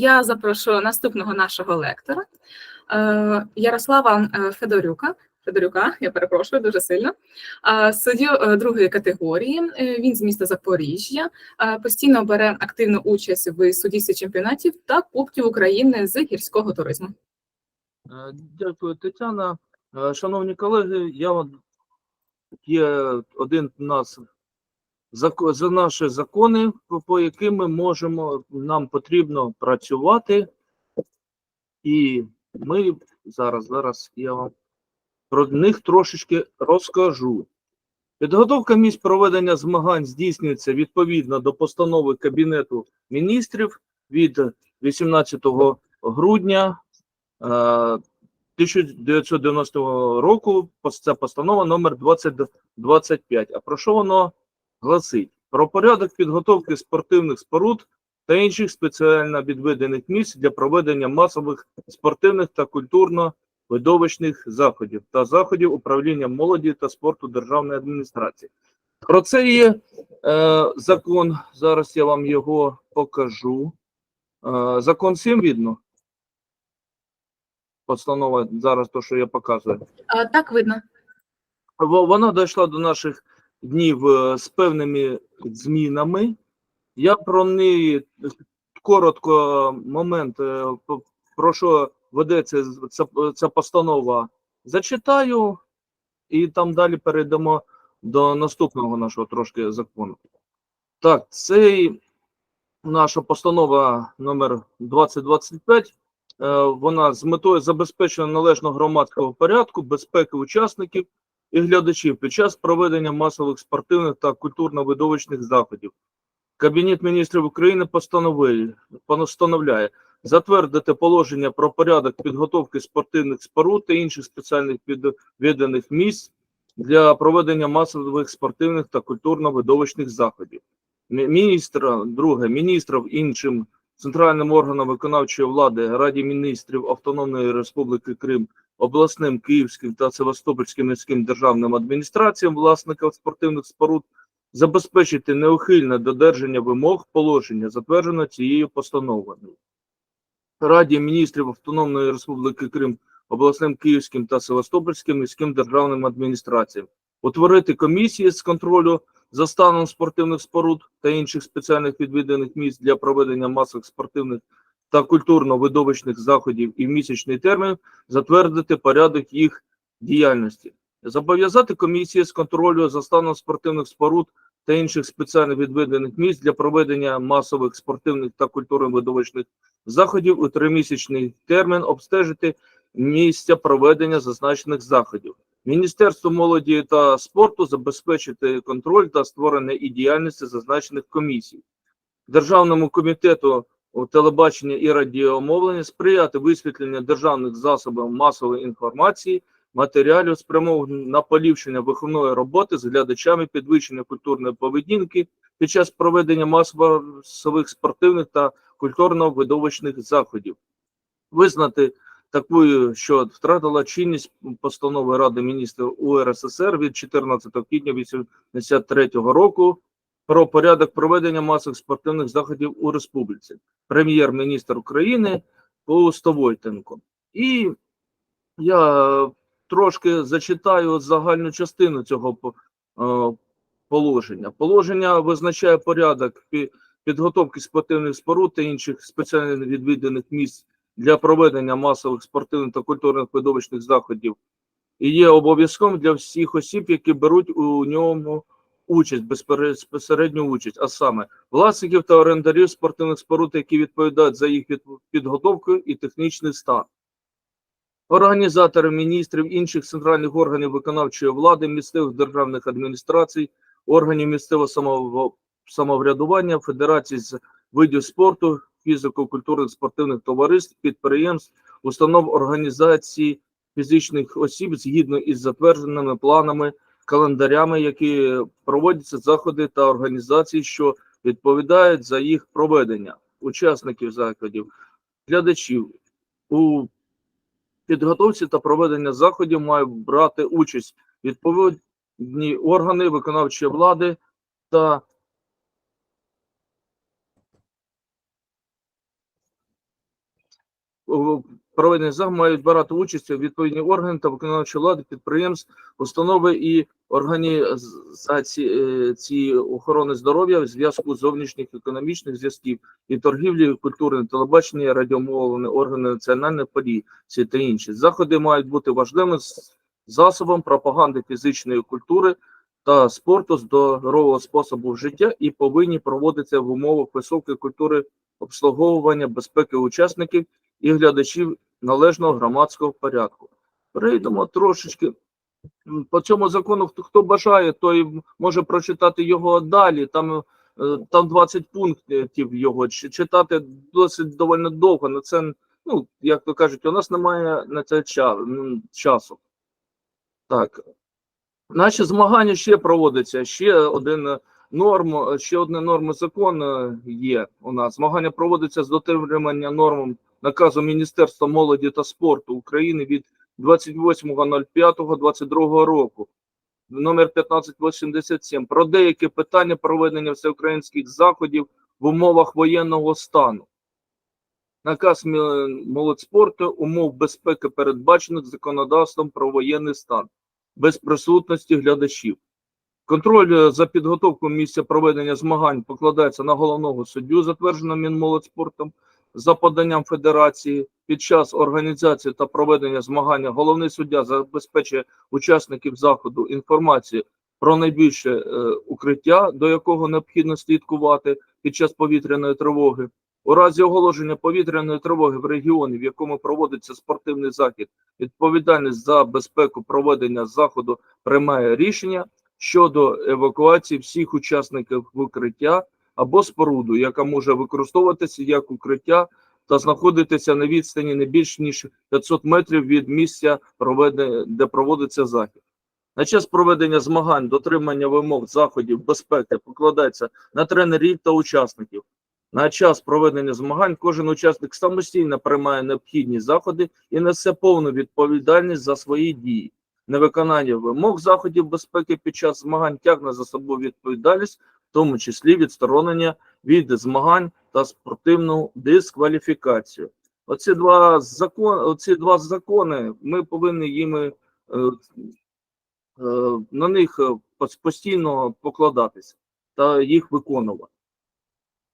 Я запрошую наступного нашого лектора е, Ярослава е, Федорюка. Федорюка, я перепрошую дуже сильно. Е, Суддю другої категорії. Він з міста Запоріжжя. Постійно бере активну участь в суддівстві чемпіонатів та Кубків України з гірського туризму. Дякую, Тетяна. Шановні колеги, я є один у нас за наші закони, по- яким ми можемо, нам потрібно працювати. І ми зараз, зараз я вам про них трошечки розкажу. Підготовка місць проведення змагань здійснюється відповідно до постанови Кабінету міністрів від 18 грудня е, 1990 року. Пос- Це постанова номер 2025. А про що воно гласить? Про порядок підготовки спортивних споруд та інших спеціально відведених місць для проведення масових спортивних та культурно-видовищних заходів та заходів управління молоді та спорту державної адміністрації. Про це є е, закон. Зараз я вам його покажу. Е, закон 7 видно. Постанова зараз то, що я показую. Е, Так видно. Вона дійшла до наших днів е, з певними змінами. Я про неї коротко момент, е, про що ведеться ця, ця постанова, зачитаю, і там далі перейдемо до наступного нашого трошки закону. Так, цей наша постанова номер 2025. е, Вона з метою забезпечення належного громадського порядку, безпеки учасників і глядачів під час проведення масових спортивних та культурно-видовищних заходів. Кабінет міністрів України постановляє затвердити положення про порядок підготовки спортивних споруд та інших спеціальних відвіданих місць для проведення масових спортивних та культурно-видовищних заходів. Міністра, друге, міністрів іншим центральним органам виконавчої влади Раді міністрів Автономної Республіки Крим обласним Київським та Севастопольським міським державним адміністраціям власників спортивних споруд забезпечити неухильне додержання вимог положення, затверджено цією постановою. Раді міністрів Автономної Республіки Крим обласним Київським та Севастопольським міським державним адміністраціям, утворити комісії з контролю за станом спортивних споруд та інших спеціальних відвіданих місць для проведення масових спортивних та культурно-видовищних заходів і в місячний термін затвердити порядок їх діяльності, зобов'язати комісії з контролю за станом спортивних споруд та інших спеціально відведених місць для проведення масових спортивних та культурно-видовищних заходів у тримісячний термін обстежити місця проведення зазначених заходів. Міністерство молоді та спорту забезпечити контроль та створення і діяльності зазначених комісій. Державному комітету телебачення і радіомовлення сприяти висвітленню державних засобів масової інформації, матеріалів, спрямованих на поліпшення виховної роботи з глядачами, підвищення культурної поведінки під час проведення масових спортивних та культурно-видовищних заходів. Визнати такою, що втратила чинність постанови Ради міністрів УРСР від 14 квітня 1983 року про порядок проведення масових спортивних заходів у республіці. Прем'єр-міністр України Пустовойтенко. І я трошки зачитаю загальну частину цього е, положення. Положення визначає порядок підготовки спортивних споруд та інших спеціально відвіданих місць для проведення масових спортивних та культурних видовищних заходів і є обов'язком для всіх осіб, які беруть у ньому участь, безпосередню участь, а саме власників та орендарів спортивних споруд, які відповідають за їх підготовку і технічний стан. Організатори міністрів інших центральних органів виконавчої влади, місцевих державних адміністрацій, органів місцевого самоврядування, федерацій з видів спорту, фізико-культурних спортивних товариств, підприємств, установ організацій фізичних осіб згідно із затвердженими планами, календарями, які проводяться заходи та організації, що відповідають за їх проведення, учасників заходів, глядачів. У підготовці та проведення заходів мають брати участь відповідні органи виконавчої влади та у проведенні заходів мають брати участь відповідні органи та виконавчі влади, підприємств, установи і організації е, охорони здоров'я в зв'язку зовнішніх економічних зв'язків і торгівлі, культури, телебачення, радіомовлення, органи національної поліції та інші. Заходи мають бути важливим з- засобом пропаганди фізичної культури та спорту здорового способу життя і повинні проводитися в умовах високої культури обслуговування безпеки учасників і глядачів належного громадського порядку. Перейдемо трошечки по цьому закону. Хто, хто бажає, той може прочитати його далі. Там, е, там 20 пунктів його читати досить доволі довго. На це, ну як то кажуть, у нас немає на це ча- часу. Так. Наші змагання ще проводяться. Ще один норм, ще одне норма закону є у нас. Змагання проводяться з дотримання норм наказу Міністерства молоді та спорту України від 28.05.22 року номер 1587 про деякі питання проведення всеукраїнських заходів в умовах воєнного стану. Наказ молодспорту умов безпеки передбачених законодавством про воєнний стан без присутності глядачів. Контроль е, за підготовкою місця проведення змагань покладається на головного суддю, затвердженого Мінмолодспортом, за поданням федерації. Під час організації та проведення змагання головний суддя забезпечує учасників заходу інформацію про найбільше е, укриття, до якого необхідно слідкувати під час повітряної тривоги. У разі оголошення повітряної тривоги в регіоні, в якому проводиться спортивний захід, відповідальність за безпеку проведення заходу приймає рішення щодо евакуації всіх учасників в укриття або споруду, яка може використовуватися як укриття та знаходитися на відстані не більш ніж 500 метрів від місця, де проводиться захід. На час проведення змагань дотримання вимог заходів безпеки покладається на тренерів та учасників. На час проведення змагань кожен учасник самостійно приймає необхідні заходи і несе повну відповідальність за свої дії. Невиконання вимог заходів безпеки під час змагань тягне за собою відповідальність, в тому числі відсторонення від змагань та спортивну дискваліфікацію. Оці два закони, оці два закони, ми повинні їми е, е, на них е, постійно покладатися та їх виконувати.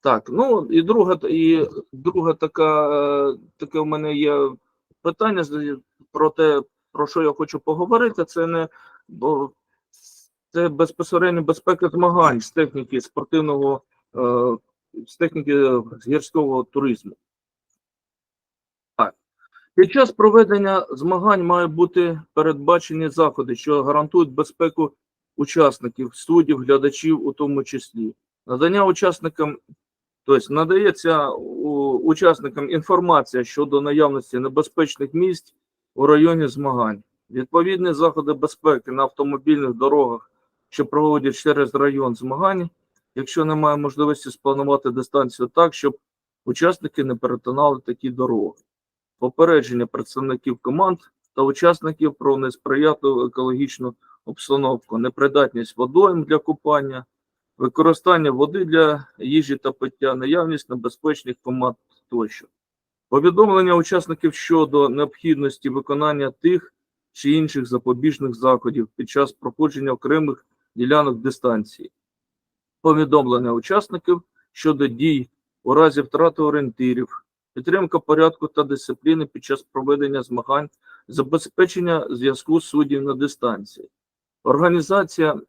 Так, ну і друга, і друга така, таке у мене є питання про те, про що я хочу поговорити. Це не це безпосередньо безпека змагань з техніки спортивного, е, з техніки гірського туризму. Під час проведення змагань мають бути передбачені заходи, що гарантують безпеку учасників, суддів, глядачів у тому числі. Надання учасникам Тобто надається учасникам інформація щодо наявності небезпечних місць у районі змагань. Відповідні заходи безпеки на автомобільних дорогах, що проводять через район змагань, якщо немає можливості спланувати дистанцію так, щоб учасники не перетинали такі дороги. Попередження представників команд та учасників про несприятливу екологічну обстановку, непридатність водойм для купання, використання води для їжі та пиття, наявність небезпечних команд тощо. Повідомлення учасників щодо необхідності виконання тих чи інших запобіжних заходів під час проходження окремих ділянок дистанції. Повідомлення учасників щодо дій у разі втрати орієнтирів, підтримка порядку та дисципліни під час проведення змагань, забезпечення зв'язку суддів на дистанції, організація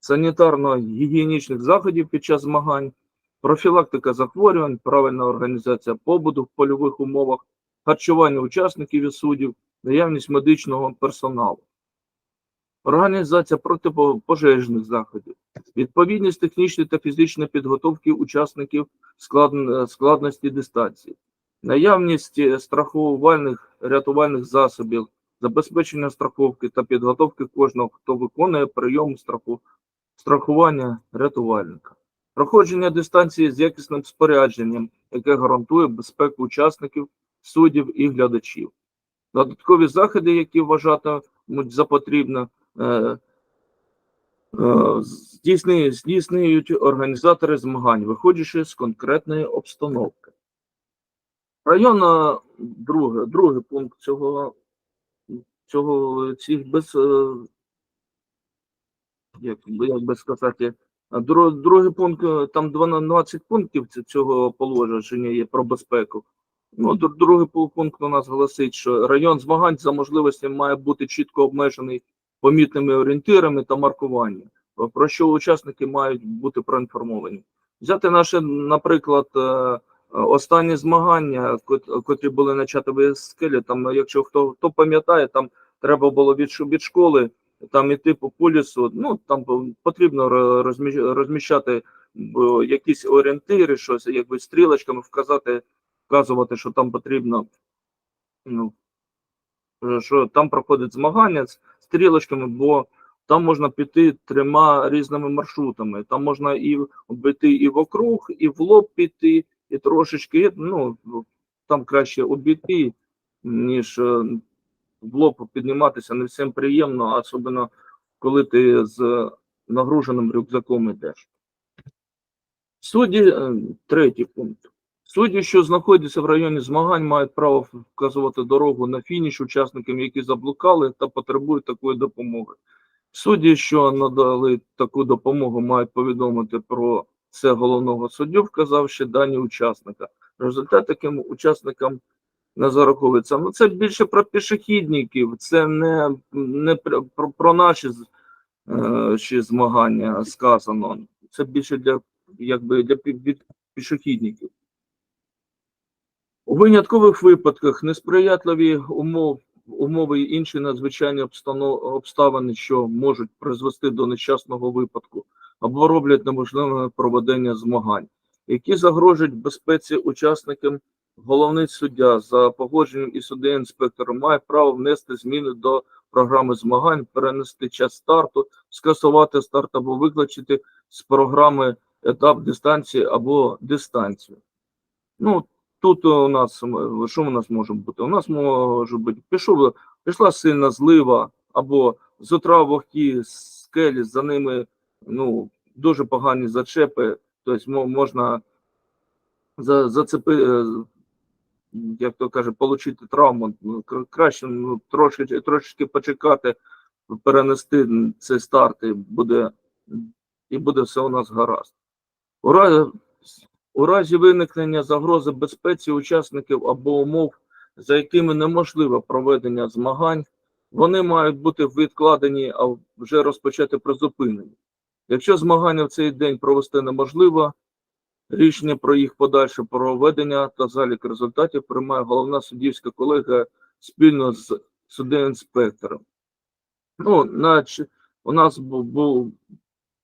санітарно-гігієнічних заходів під час змагань, профілактика захворювань, правильна організація побуту в польових умовах, харчування учасників і суддів, наявність медичного персоналу, організація протипожежних заходів, відповідність технічної та фізичної підготовки учасників склад- складності дистанції, наявність е, страхувальних рятувальних засобів, забезпечення страховки та підготовки кожного, хто виконує прийом страху, страхування рятувальника, проходження дистанції з якісним спорядженням, яке гарантує безпеку учасників, суддів і глядачів. Додаткові заходи, які вважатимуть за потрібне, е, е, здійснюють, здійснюють організатори змагань, виходячи з конкретної обстановки. Район, е, друге, другий пункт цього, цього цих без, е, як, як би сказати, другий пункт, е, там 12 пунктів цього положення є про безпеку. Ну, другий пункт у нас гласить, що район змагань за можливості має бути чітко обмежений помітними орієнтирами та маркуванням, про що учасники мають бути проінформовані. Взяти наше, наприклад, е, останні змагання, кот- котрі були на чатовій скелі, там, якщо хто, хто пам'ятає, там треба було від, від школи там іти по полісу, ну там потрібно ро- розміщати якісь орієнтири, щось якби стрілочками вказати, вказувати, що там потрібно, ну, що там проходить змагання стрілочками, бо там можна піти трьома різними маршрутами. Там можна і обійти і вокруг, і в лоб піти, і трошечки, ну, там краще обійти, ніж е, в лоб підніматися не всім приємно, особливо коли ти з нагруженим рюкзаком йдеш. Судді, е, третій пункт. Судді, що знаходяться в районі змагань, мають право вказувати дорогу на фініш учасникам, які заблукали та потребують такої допомоги. Судді, що надали таку допомогу, мають повідомити про це головного суддю, вказавши дані учасника. Результат таким учасникам не зараховується. Ну, це більше про пішохідників, це не, не про, про, наші е, змагання сказано. Це більше для, якби, для пішохідників. У виняткових випадках несприятливі умов, умови і інші надзвичайні обставини, що можуть призвести до нещасного випадку або роблять неможливим проведення змагань, які загрожують безпеці учасникам головний суддя за погодженням і суддею інспектором має право внести зміни до програми змагань, перенести час старту, скасувати старт або виключити з програми етап дистанції або дистанцію. Ну, тут у нас що у нас може бути? У нас може бути пішов, пішла сильна злива, або з утра вогкі скелі, за ними ну, дуже погані зачепи, тобто можна за, зацепи, е, як то каже, отримати травму. Ну, Краще ну, трошки, трошечки почекати, перенести цей старт і буде, і буде все у нас гаразд. У разі, виникнення загрози безпеці учасників або умов, за якими неможливе проведення змагань, вони мають бути відкладені, а вже розпочати призупинені. Якщо змагання в цей день провести неможливо, рішення про їх подальше проведення та залік результатів приймає головна суддівська колегія спільно з суддею-інспектором. Ну, наче у нас був,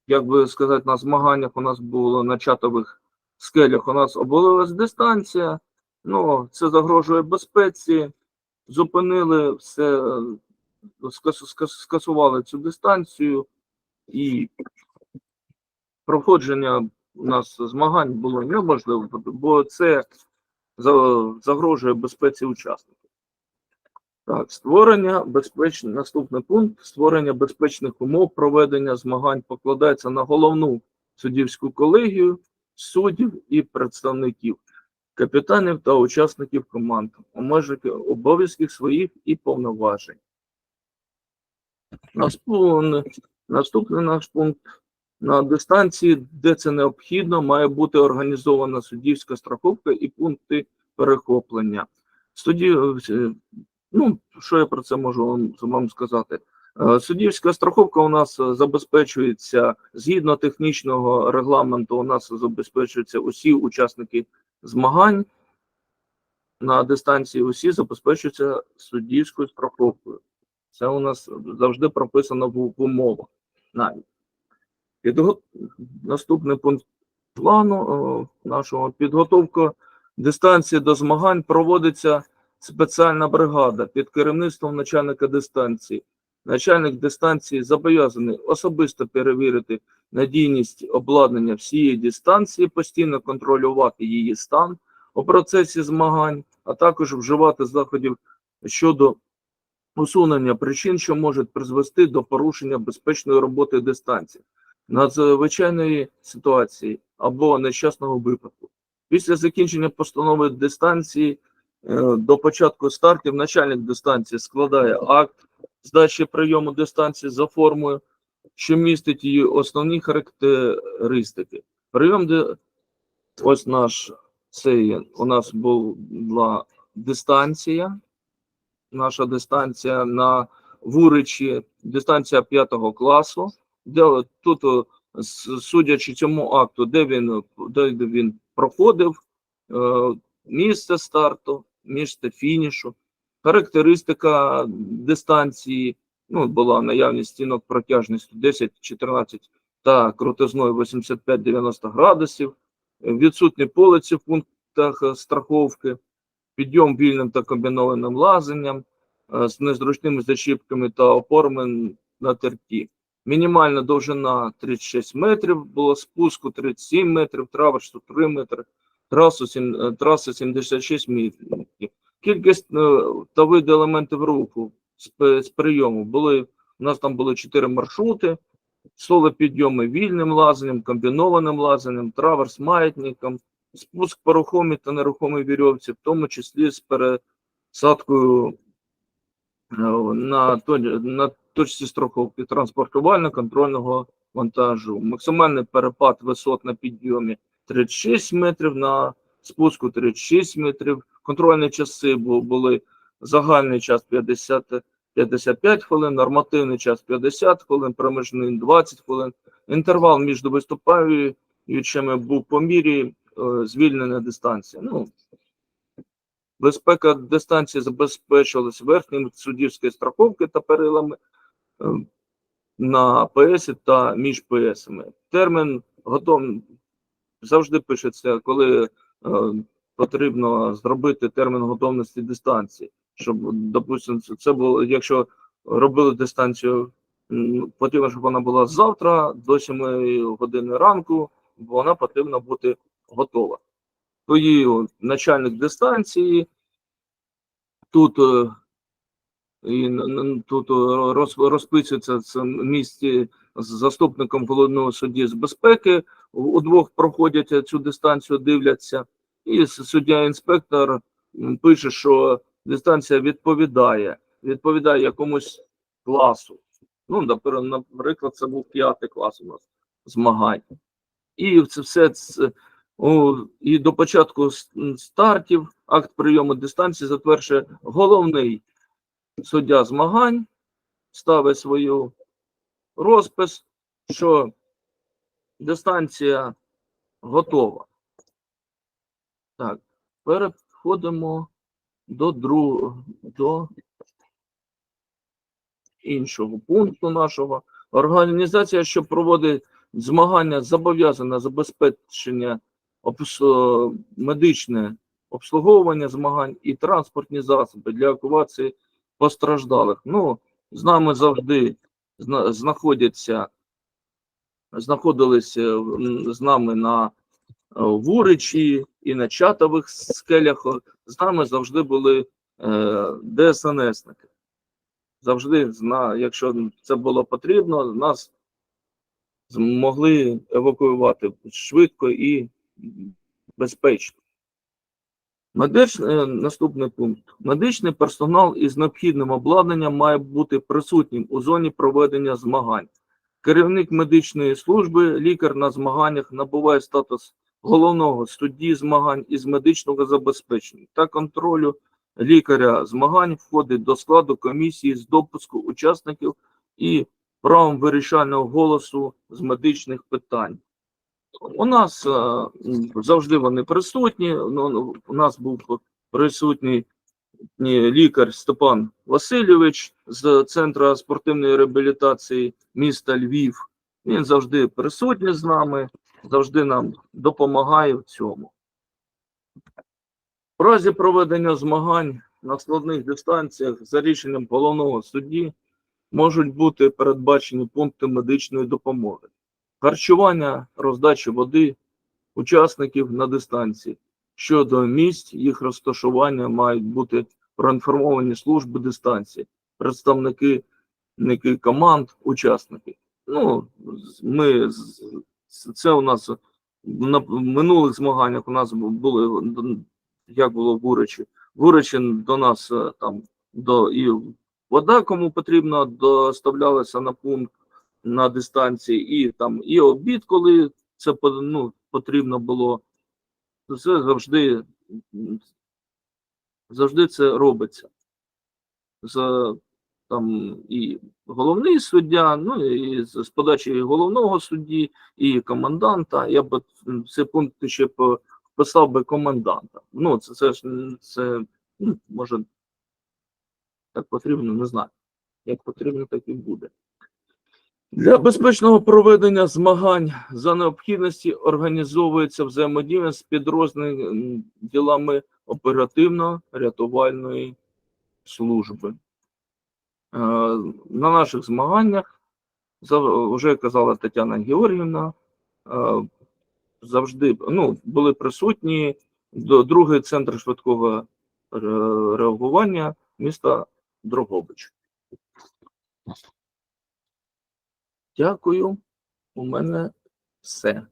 як би сказати, на змаганнях у нас було на чатових скелях, у нас обвалилась дистанція, ну, це загрожує безпеці, зупинили все, е, скас- скас- скасували цю дистанцію. І проходження у нас змагань було неможливо, бо це загрожує безпеці учасників. Так, створення безпечних, наступний пункт. Створення безпечних умов проведення змагань покладається на головну суддівську колегію, суддів і представників, капітанів та учасників команд у межах обов'язків своїх і повноважень. Наступний, наш пункт на дистанції, де це необхідно, має бути організована суддівська страховка і пункти перехоплення. Судді, ну, що я про це можу вам, вам сказати? Е, Суддівська страховка у нас е, забезпечується згідно технічного регламенту. У нас забезпечуються усі учасники змагань на дистанції. Усі забезпечуються суддівською страховкою. Це у нас завжди прописано в, умовах. Навіть Підго... наступний пункт плану е, нашого підготовка дистанції до змагань проводиться спеціальна бригада під керівництвом начальника дистанції. Начальник дистанції зобов'язаний особисто перевірити надійність обладнання всієї дистанції, постійно контролювати її стан у процесі змагань, а також вживати заходів щодо усунення причин, що можуть призвести до порушення безпечної роботи дистанції, надзвичайної ситуації або нещасного випадку. Після закінчення постанови дистанції е, до початку стартів начальник дистанції складає акт здачі прийому дистанції за формою, що містить її основні характеристики. Прийом де ось наш цей у нас була дистанція. Наша дистанція на Вуричі, дистанція п'ятого класу, де тут, судячи цьому акту, де він, де він проходив, е, місце старту, місце фінішу, характеристика дистанції, ну, була наявність стінок протяжністю 10-14 та крутизною 85-90 градусів, відсутні полиці в пунктах е, страховки, підйом вільним та комбінованим лазанням е, з незручними зачіпками та опорами на терті. Мінімальна довжина 36 метрів, було спуску 37 метрів, траверсу 3 метри, трасу, е, траса 76 метрів. Кількість е, та види елементів руху з, з прийому були, у нас там були 4 маршрути, соло підйоми вільним лазанням, комбінованим лазанням, траверс маятником, спуск по рухомій та нерухомій вірьовці, в тому числі з пересадкою е, на, на точці страховки транспортувально-контрольного вантажу. Максимальний перепад висот на підйомі 36 метрів, на спуску 36 метрів. Контрольні часи бу- були загальний час 50, 55 хвилин, нормативний час 50 хвилин, проміжний 20 хвилин. Інтервал між виступаючими був по мірі е, звільнення дистанції. Ну, Безпека дистанції забезпечувалась верхнім суддівської страховки та перилами е, на ПС та між ПСами. Термін готов завжди пишеться, коли е, потрібно зробити термін готовності дистанції. Щоб, допустимо, це- було, якщо робили дистанцію, потрібно, щоб вона була завтра до 7 години ранку, бо вона потрібна бути готова. Тоді начальник дистанції тут, е, і, тут е, роз, розписується це в місті з заступником головного судді з безпеки. Удвох проходять цю дистанцію, дивляться, і суддя-інспектор пише, що дистанція відповідає, відповідає якомусь класу. Ну, наприклад, це був п'ятий клас у нас змагань. І це все це, о, і до початку стартів акт прийому дистанції затверджує головний суддя змагань, ставить свою розпис, що дистанція готова. Так, переходимо до другого, до іншого пункту нашого. Організація, що проводить змагання, зобов'язана забезпечення обс- медичне обслуговування змагань і транспортні засоби для евакуації постраждалих. Ну, з нами завжди зна- знаходяться, знаходилися з нами на е, Вуричі і на чатових скелях. З нами завжди були е, ДСНСники. Завжди, якщо це було потрібно, нас змогли евакуювати швидко і безпечно. Медич... е, Наступний пункт. Медичний персонал із необхідним обладнанням має бути присутнім у зоні проведення змагань. Керівник медичної служби, лікар на змаганнях набуває статус головного судді змагань із медичного забезпечення та контролю лікаря змагань входить до складу комісії з допуску учасників і правом вирішального голосу з медичних питань. У нас е, завжди вони присутні. Ну, ну, у нас був присутній лікар Степан Васильович з Центру спортивної реабілітації міста Львів. Він завжди присутній з нами, завжди нам допомагає в цьому. В разі проведення змагань на складних дистанціях за рішенням головного судді можуть бути передбачені пункти медичної допомоги харчування, роздача води учасників на дистанції. Щодо місць їх розташування мають бути проінформовані служби дистанції, представники команд, учасники. Ну, ми це у нас на минулих змаганнях у нас бу- були як було в Уричі. Вуричин до нас е, там до і вода, кому потрібно, доставлялася на пункт на дистанції, і там і обід, коли це ну, потрібно було. Це завжди, завжди це робиться. З, там і головний суддя, ну і з, подачі головного судді, і коменданта. Я б цей пункт ще вписав би коменданта. Ну, це, це ж це, ну, може так потрібно, не знаю. Як потрібно, так і буде. Для безпечного проведення змагань за необхідності організовується взаємодія з підрозділами оперативно-рятувальної служби. Е, На наших змаганнях, вже казала Тетяна Георгівна, е, завжди ну, були присутні другий центр швидкого е, реагування міста Дрогобич. Дякую. У мене все.